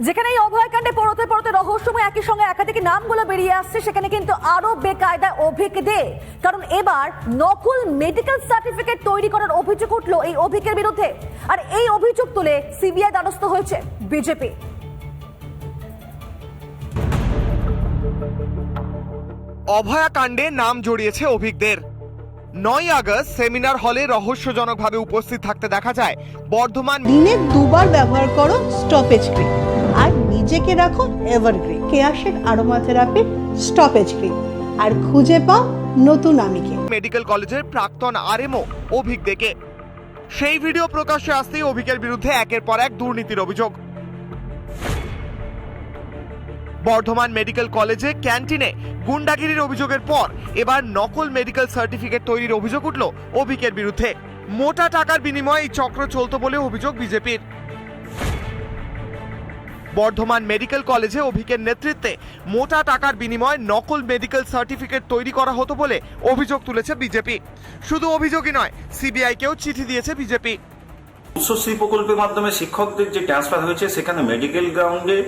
যেখানে এই অভয়কাণ্ডে পড়তে পড়তে রহস্যময় একই সঙ্গে একাধিক নামগুলো বেরিয়ে আসছে সেখানে কিন্তু আরও বেকায়দায় অভিক দে। কারণ এবার নকল মেডিকেল সার্টিফিকেট তৈরি করার অভিযোগ উঠল এই অভিকের বিরুদ্ধে। আর এই অভিযোগ তুলে সিবিআই দ্বারস্থ হয়েছে বিজেপি। অভয়াকাণ্ডে নাম জড়িয়েছে অভিকদের নয় আগস্ট সেমিনার হলে রহস্যজনকভাবে উপস্থিত থাকতে দেখা যায় বর্ধমান দিনে দুবার ব্যবহার করো স্টপেজ ক্রিম। নিজেকে রাখো evergreen Keya Seth aroma stoppage cream আর খুঁজে পাও নতুন আমিকে। মেডিকেল কলেজের প্রাক্তন আরএমও অভিক দেখে সেই ভিডিও প্রকাশ্যে আসতেই অভিকের বিরুদ্ধে একের পর এক দুর্নীতির অভিযোগ। বর্ধমান মেডিকেল কলেজে ক্যান্টিনে গুন্ডাগিরির অভিযোগের পর এবার নকল মেডিকেল সার্টিফিকেট তৈরির অভিযোগ উঠল অভিকের বিরুদ্ধে। মোটা টাকার বিনিময়ে এই চক্র চলতো বলে অভিযোগ বিজেপির। বর্ধমান মেডিকেল কলেজে অভিকের নেতৃত্বে মোটা টাকার বিনিময়ে নকল মেডিকেল সার্টিফিকেট তৈরি করা হতো বলে অভিযোগ তুলেছে বিজেপি। শুধু অভিযোগই নয়, সিবিআইকেও চিঠি দিয়েছে বিজেপি। উচ্চশ্রী প্রকল্পের মাধ্যমে শিক্ষকদের যে ট্রান্সফার হয়েছে, সেখানে মেডিকেল গ্রাউন্ডে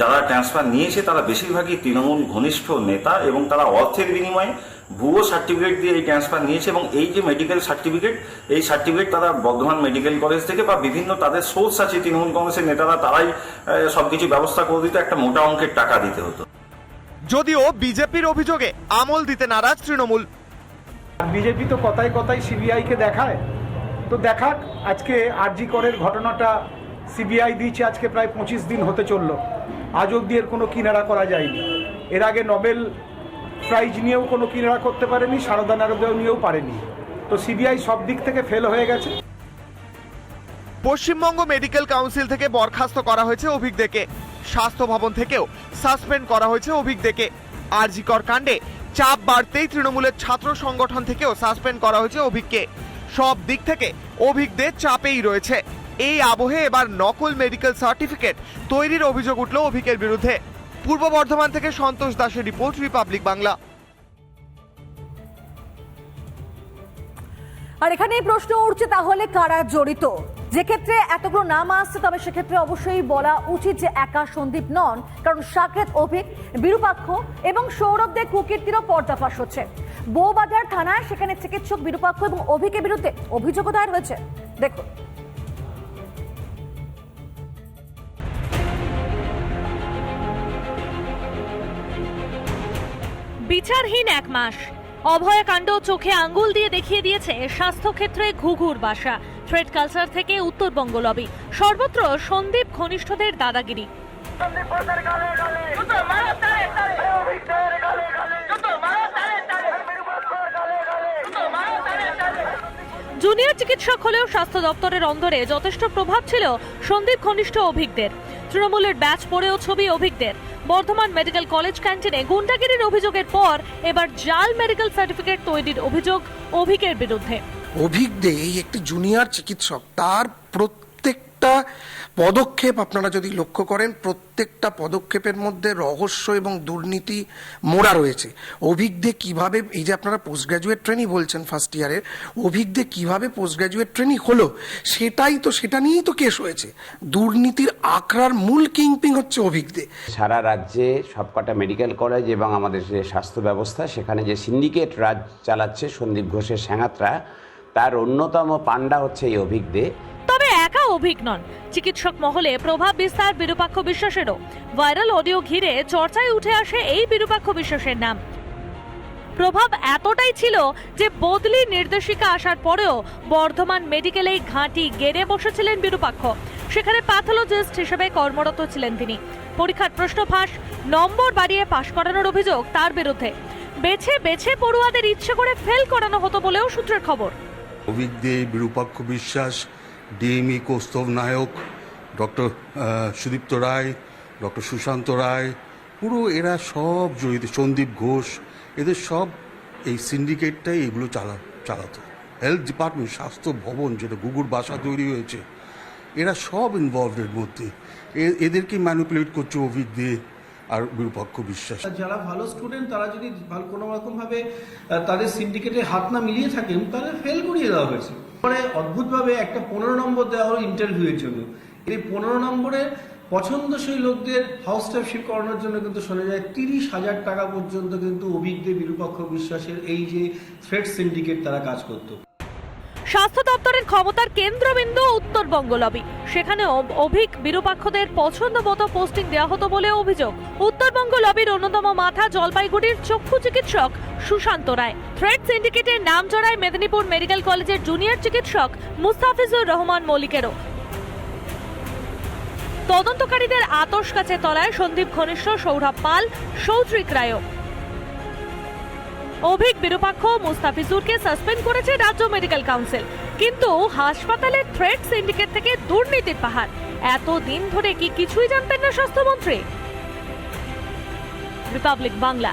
যারা ট্রান্সফার নিয়েছে, তারা বেশিরভাগই তৃণমূল ঘনিষ্ঠ নেতা এবং তারা অর্থের বিনিময়ে ভুয়ো সার্টিফিকেট দিয়ে এই ট্রান্সফার নিয়েছে এবং এই যে মেডিকেল সার্টিফিকেট এই সার্টিফিকেট তারা বর্ধমান মেডিকেল কলেজ থেকে বা বিভিন্ন তাদের সোর্স আছে তৃণমূল কংগ্রেসের নেতারা তারাই সবকিছু ব্যবস্থা করে দিত একটা মোটা অঙ্কের টাকা দিতে হতো। যদিও বিজেপির অভিযোগে আমল দিতে নারাজ তৃণমূল। বিজেপি তো কথায় কথায় সিবিআইকে দেখায়। তো দেখাক আজকে আরজি করের ঘটনাটা সিবিআই দিয়েছে আজকে প্রায় পঁচিশ দিন হতে চলল। আজ অব্দি এর কোনো কিনারা করা যায়নি। এর আগে নোবেল প্রাইজ নিয়েও কোনো কিনারা করতে পারেনি, সারদা নারদেও নিয়েও পারেনি। তো সিবিআই সব দিক থেকে ফেল হয়ে গেছে। পশ্চিমবঙ্গ মেডিকেল কাউন্সিল থেকে বরখাস্ত করা হয়েছে অভিজ্ঞকে স্বাস্থ্য ভবন থেকেও সাসপেন্ড করা হয়েছে অভিজ্ঞকে আরজিকর কাণ্ডে চাপ বাড়তেই তৃণমূলের ছাত্র সংগঠন থেকেও সাসপেন্ড করা হয়েছে অভিজ্ঞকে। সব দিক থেকে অভিজ্ঞদের চাপেই রয়েছে। এই আবহে এবার নকল মেডিকেল সার্টিফিকেট তৈরির অভিযোগ উঠল অভিকের বিরুদ্ধে। পূর্ব বর্ধমান থেকে সন্তোষ দাসের রিপোর্ট রিপাবলিক বাংলা আর এখানে প্রশ্ন উঠছে, তাহলে কারা জড়িত? যে ক্ষেত্রে এতগুলো নাম আসছে, তবে সেক্ষেত্রে অবশ্যই বলা উচিত যে একা সন্দীপ নন, কারণ সাকেত, অভিক, বিরূপাক্ষ এবং সৌরভদের কুকীর্তিরও পর্দাফাশ হচ্ছে। বৌবাজার থানায় সেখানে চিকিৎসক বিরূপাক্ষ এবং অভিকের বিরুদ্ধে অভিযোগও দায়ের হয়েছে। দেখুন। বিচারহীন এক মাস। অভয়াকাণ্ড চোখে আঙ্গুল দিয়ে দেখিয়ে দিয়েছে স্বাস্থ্যক্ষেত্রে ঘুঘুর বাসা। ট্রেড কালচার থেকে উত্তরবঙ্গ লবি। সর্বত্র সন্দীপ ঘনিষ্ঠদের দাদাগিরি। জুনিয়র চিকিৎসক হলেও স্বাস্থ্য দপ্তরের অন্দরে যথেষ্ট প্রভাব ছিল সন্দীপ ঘনিষ্ঠ অভিজ্ঞদের। তৃণমূলের ব্যাচ পরেও ছবি অভিজ্ঞদের। বর্ধমান মেডিকেল কলেজ ক্যান্টিনে গুন্ডাগিরির অভিযোগের পর এবার জাল মেডিকেল সার্টিফিকেট তৈরির অভিযোগ অভিকের বিরুদ্ধে। অভিজ্ঞ এই একটি জুনিয়র চিকিৎসক, তার পদক্ষেপ আপনারা যদি লক্ষ্য করেন, প্রত্যেকটা পদক্ষেপের মধ্যে রহস্য এবং দুর্নীতি মোড়া রয়েছে। অভিজ্ঞে কীভাবে, এই যে আপনারা পোস্ট গ্রাজুয়েট ট্রেনিং বলছেন ফার্স্ট ইয়ারের অভিজ্ঞে কীভাবে পোস্ট গ্রাজুয়েট ট্রেনিং হলো, সেটাই তো, সেটা নিয়েই তো কেস হয়েছে। দুর্নীতির আখড়ার মূল কিংপিং হচ্ছে অভিজ্ঞে সারা রাজ্যে সবকটা মেডিকেল কলেজ এবং আমাদের যে স্বাস্থ্য ব্যবস্থা, সেখানে যে সিন্ডিকেট রাজ চালাচ্ছে সন্দীপ ঘোষের স্যাঙাতরা, তার অন্যতম পাণ্ডা হচ্ছে এই অভিজ্ঞে অভিক নন। চিকিৎসক মহলে প্রভাব বিস্তার বিরূপাক্ষ বিশ্বাসেরও। ভাইরাল অডিও ঘিরে চর্চায় উঠে আসে এই বিরূপাক্ষ বিশ্বাসের নাম। প্রভাব এতটাই ছিল যে বদলি নির্দেশিকা আসার পরেও বর্ধমান মেডিকেলেই ঘাঁটি গেড়ে বসেছিলেন বিরূপাক্ষ। সেখানে প্যাথোলজিস্ট হিসেবে কর্মরত ছিলেন তিনি। পরীক্ষার প্রশ্ন ফাঁস নম্বর বাড়িয়ে পাশ করানোর অভিযোগ তার বিরুদ্ধে। বেছে বেছে পড়ুয়াদের ইচ্ছে করে ফেল করানো হতো বলেও সূত্রের খবর। অভিজ্ঞে Birupaksha Biswas DME Kaustav Nayak doctor Sudipta Roy doctor Sushanta Roy পুরো এরা সব জড়িত সন্দীপ ঘোষ এদের সব এই সিন্ডিকেটটাই এগুলো চালা চালাতো। হেলথ ডিপার্টমেন্ট স্বাস্থ্য ভবন যেটা গুগুর বাসা তৈরি হয়েছে এরা সব ইনভলভড এর মধ্যে এদেরকে ম্যানিপুলেট করছে অভিজ্ঞ আর বিরূপাক্ষ বিশ্বাস। যারা ভালো স্টুডেন্ট তারা যদি কোনো রকম ভাবে আহ, তাদের সিন্ডিকেটে হাত না মিলিয়ে থাকেন তাহলে ফেল করিয়ে দেওয়া হয়েছে। পরে অদ্ভুতভাবে একটা পনেরো নম্বর দেওয়া হলো ইন্টারভিউয়ের জন্য। এই পনেরো নম্বরে পছন্দসই লোকদের হাউস স্টাফশিপ করানোর জন্য কিন্তু শোনা যায়, তিরিশ হাজার টাকা পর্যন্ত কিন্তু অভিজ্ঞ বিরূপাক্ষ বিশ্বাসের এই যে থ্রেড সিন্ডিকেট তারা কাজ করতো। স্বাস্থ্য দপ্তরের ক্ষমতার কেন্দ্রবিন্দু উত্তরবঙ্গ লবি সেখানে অভিক বিরূপাক্ষদের পছন্দ মতো পোস্টিং দেওয়া হতো বলে অভিযোগ। উত্তরবঙ্গ লবির অন্যতম মাথা জলপাইগুড়ির চক্ষু চিকিৎসক সুশান্ত রায়। থ্রেড সিন্ডিকেটের নাম জড়ায় মেদিনীপুর মেডিকেল কলেজের জুনিয়র চিকিৎসক মুস্তাফিজুর রহমান মল্লিকেরও। তদন্তকারীদের আতস কাছে তলায় সন্দীপ ঘনিষ্ঠ, সৌরভ পাল, সৌত্রিক রায়ও। অভিক বিরূপাক্ষ মুস্তাফিজুরকে সাসপেন্ড করেছে রাজ্য মেডিকেল কাউন্সিল। কিন্তু হাসপাতালের থ্রেড সিন্ডিকেট থেকে দুর্নীতির পাহাড়। এত দিন ধরে কি কিছুই জানতেন না স্বাস্থ্যমন্ত্রী? রিপাবলিক বাংলা।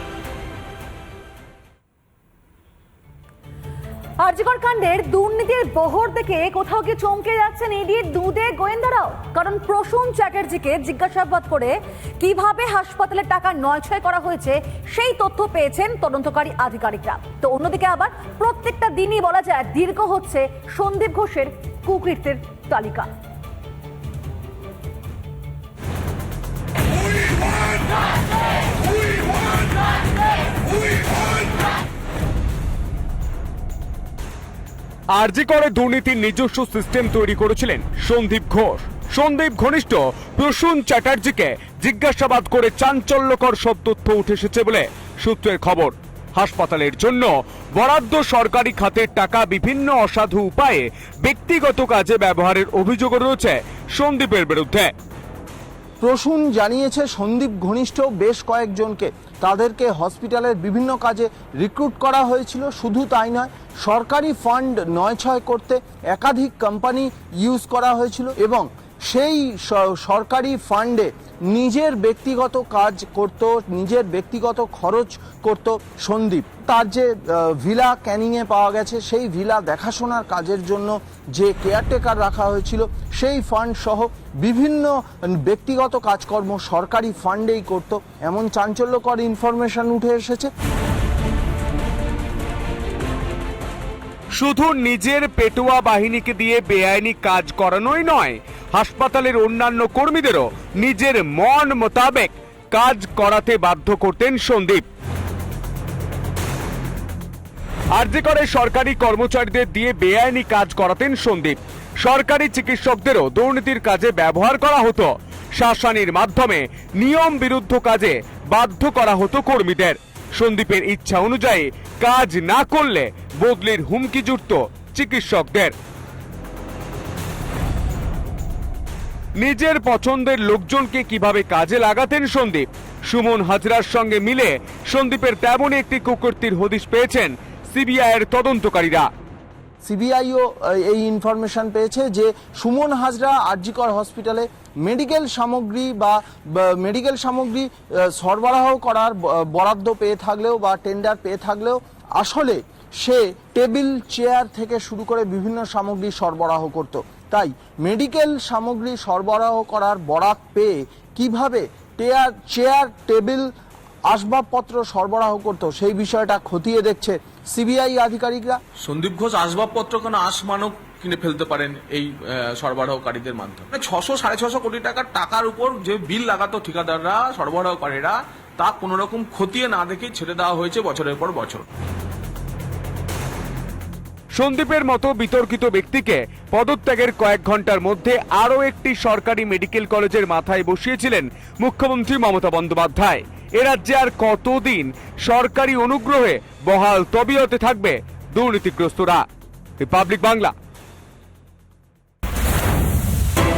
আরজিকর কাণ্ডের দুর্নীতির বহর দেখে কোথাও কি চমকে যাচ্ছেন ইডির দুধে গোয়েন্দারাও? কারণ প্রসূন চ্যাটার্জিকে জিজ্ঞাসাবাদ করে কীভাবে হাসপাতালে টাকা নয়ছয় করা হয়েছে, সেই তথ্য পেয়েছেন তদন্তকারী আধিকারিকরা। তো অন্যদিকে আবার প্রত্যেকটা দিনই বলা যায় দীর্ঘ হচ্ছে সন্দীপ ঘোষের কুকৃত্যের তালিকা। আরজি করে দুর্নীতির নিজস্ব সিস্টেম তৈরি করেছিলেন সন্দীপ ঘোষ। সন্দীপ ঘনিষ্ঠ প্রসূন চ্যাটার্জিকে জিজ্ঞাসাবাদ করে চাঞ্চল্যকর সব তথ্য উঠে এসেছে বলে সূত্রের খবর। হাসপাতালের জন্য বরাদ্দ সরকারি খাতের টাকা বিভিন্ন অসাধু উপায়ে ব্যক্তিগত কাজে ব্যবহারের অভিযোগ রয়েছে সন্দীপের বিরুদ্ধে। প্রসূন জানিয়েছে, সন্দীপ ঘনিষ্ঠ বেশ কয়েকজনকে। তাদেরকে হসপিটালের বিভিন্ন কাজে রিক্রুট করা হয়েছিল, শুধু তাই নয়, সরকারি ফান্ড নয় ছয় করতে একাধিক কোম্পানি ইউজ করা হয়েছিল এবং সেই সরকারি ফান্ডে নিজের ব্যক্তিগত কাজ করত, নিজের ব্যক্তিগত খরচ করত সন্দীপ। তার যে ভিলা ক্যানিংয়ে পাওয়া গেছে, সেই ভিলা দেখাশোনার কাজের জন্য যে কেয়ারটেকার রাখা হয়েছিল, সেই ফান্ড সহ বিভিন্ন ব্যক্তিগত কাজকর্ম সরকারি ফান্ডেই করত। এমন চাঞ্চল্যকর ইনফরমেশন উঠে এসেছে। শুধু নিজের পেটোয়া বাহিনীকে দিয়ে বেআইনি কাজ করানোই নয়, হাসপাতালের অন্যান্য কর্মীদেরও নিজের মন মোতাবেক কাজ করাতে বাধ্য করতেন সন্দীপ। আরজি করে সরকারি কর্মচারীদের দিয়ে বেআইনি কাজ করাতেন সন্দীপ। সরকারি চিকিৎসকদেরও দুর্নীতির কাজে ব্যবহার করা হতো। শাসানির মাধ্যমে নিয়ম বিরুদ্ধ কাজে বাধ্য করা হতো কর্মীদের। সন্দীপের ইচ্ছা অনুযায়ী কাজ না করলে বদলির হুমকি চিকিৎসকদের। নিজের পছন্দের লোকজনকে কীভাবে কাজে লাগাতেন সন্দীপ? সুমন হাজরার সঙ্গে মিলে সন্দীপের তেমনই একটি কুকুরটির হদিশ পেয়েছেন সিবিআই এর তদন্তকারীরা। সিবিআইও এই ইনফরমেশন পেয়েছে যে সুমন হাজরা আরজিকর হসপিটালে মেডিকেল সামগ্রী বা মেডিকেল সামগ্রী সরবরাহ করার বরাদ্দ পেয়ে থাকলেও বা টেন্ডার পেয়ে থাকলেও আসলে সে টেবিল, চেয়ার থেকে শুরু করে বিভিন্ন সামগ্রী সরবরাহ করত। তাই মেডিকেল সামগ্রী সরবরাহ করার বরাত পেয়ে কীভাবে টেয়ার চেয়ার, টেবিল, আসবাবপত্র সরবরাহ করত সেই বিষয়টা খতিয়ে দেখছে সিবিআই আধিকারিকরা। সন্দীপ ঘোষ, আসবাবপত্র কেন আসমানব কিনে ফেলতে পারেন এই সরবরাহকারীদের মাধ্যমে। ছশো, সাড়ে ছশো কোটি টাকার টাকার উপর যে বিল লাগাতো ঠিকাদাররা, সরবরাহকারীরা, তা কোনো রকম খতিয়ে না দেখে ছেড়ে দেওয়া হয়েছে বছরের পর বছর। সন্দীপের মতো বিতর্কিত ব্যক্তিকে পদত্যাগের কয়েক ঘণ্টার মধ্যে আরও একটি সরকারি মেডিকেল কলেজের মাথায় বসিয়েছিলেন মুখ্যমন্ত্রী মমতা বন্দ্যোপাধ্যায়। এ রাজ্যে আর কতদিন সরকারি অনুগ্রহে বহাল তবিয়তে থাকবে দুর্নীতিগ্রস্তরা? রিপাবলিক বাংলা